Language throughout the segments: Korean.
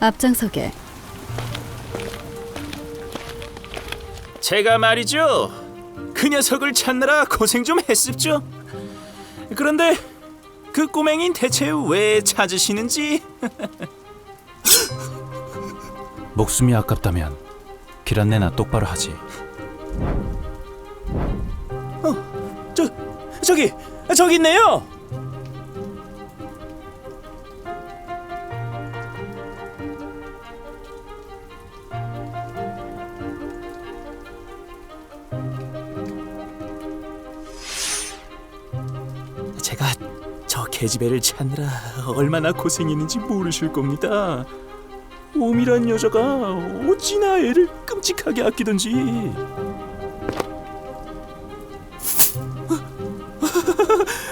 앞장서게. 제가 말이죠. 그 녀석을 찾느라 고생 좀 했습죠. 그런데 그 꼬맹이는 대체 왜 찾으시는지 목숨이 아깝다면 길 안내나 똑바로 하지. 저 저기 저기 있네요. 계집애를 찾느라 얼마나 고생했는지 모르실 겁니다. 오미란 여자가 어찌나 애를 끔찍하게 아끼던지.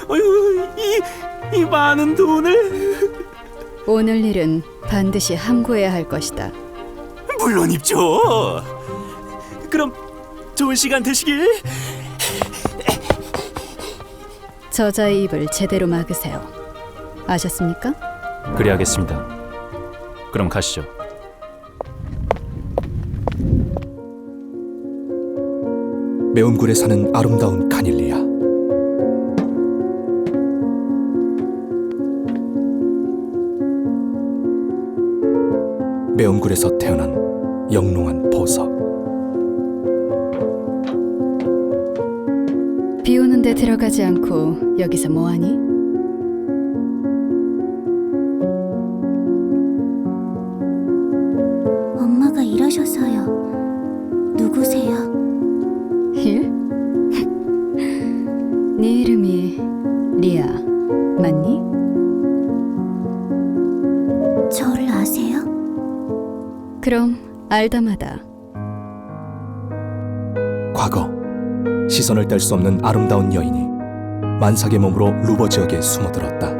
어휴, 이, 이 많은 돈을 오늘 일은 반드시 함구해야 할 것이다. 물론 입죠. 그럼 좋은 시간 되시길. 저자의 입을 제대로 막으세요. 아셨습니까? 그리하겠습니다. 그럼 가시죠. 매운굴에 사는 아름다운 카닐리아. 매운굴에서 태어난 영롱한 보석. 데 들어가지 않고 여기서 뭐하니? 엄마가 이러셔서요. 누구세요? 일? 네 이름이 리아 맞니? 저를 아세요? 그럼 알다마다 과거 시선을 뗄 수 없는 아름다운 여인이 만삭의 몸으로 루버 지역에 숨어들었다.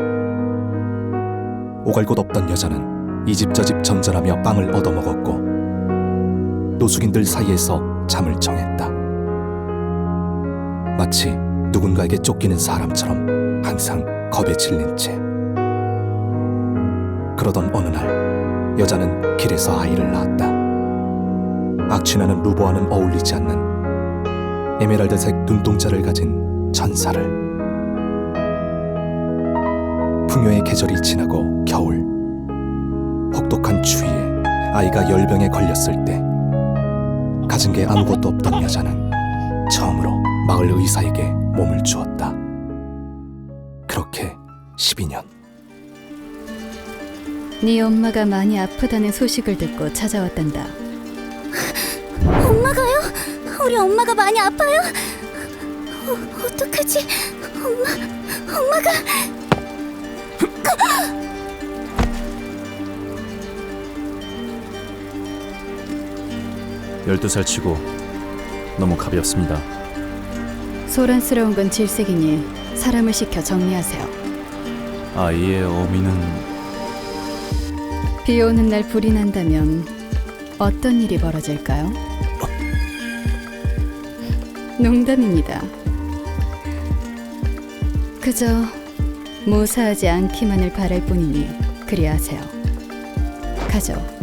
오갈 곳 없던 여자는 이집저집 전전하며 빵을 얻어먹었고 노숙인들 사이에서 잠을 청했다. 마치 누군가에게 쫓기는 사람처럼 항상 겁에 질린 채. 그러던 어느 날 여자는 길에서 아이를 낳았다. 악취나는 루버와는 어울리지 않는 에메랄드색 눈동자를 가진 천사를 풍요의 계절이 지나고 겨울 혹독한 추위에 아이가 열병에 걸렸을 때 가진 게 아무것도 없던 여자는 처음으로 마을 의사에게 몸을 주었다. 그렇게 12년 네 엄마가 많이 아프다는 소식을 듣고 찾아왔단다. 우리 엄마가 많이 아파요? 어, 어떡하지? 엄마, 엄마가 열두 살 치고 너무 가볍습니다. 소란스러운 건 질색이니 사람을 시켜 정리하세요. 아이의 어미는 비 오는 날 불이 난다면 어떤 일이 벌어질까요? 농담입니다. 그저 무사하지 않기만을 바랄 뿐이니 그리 하세요. 가죠.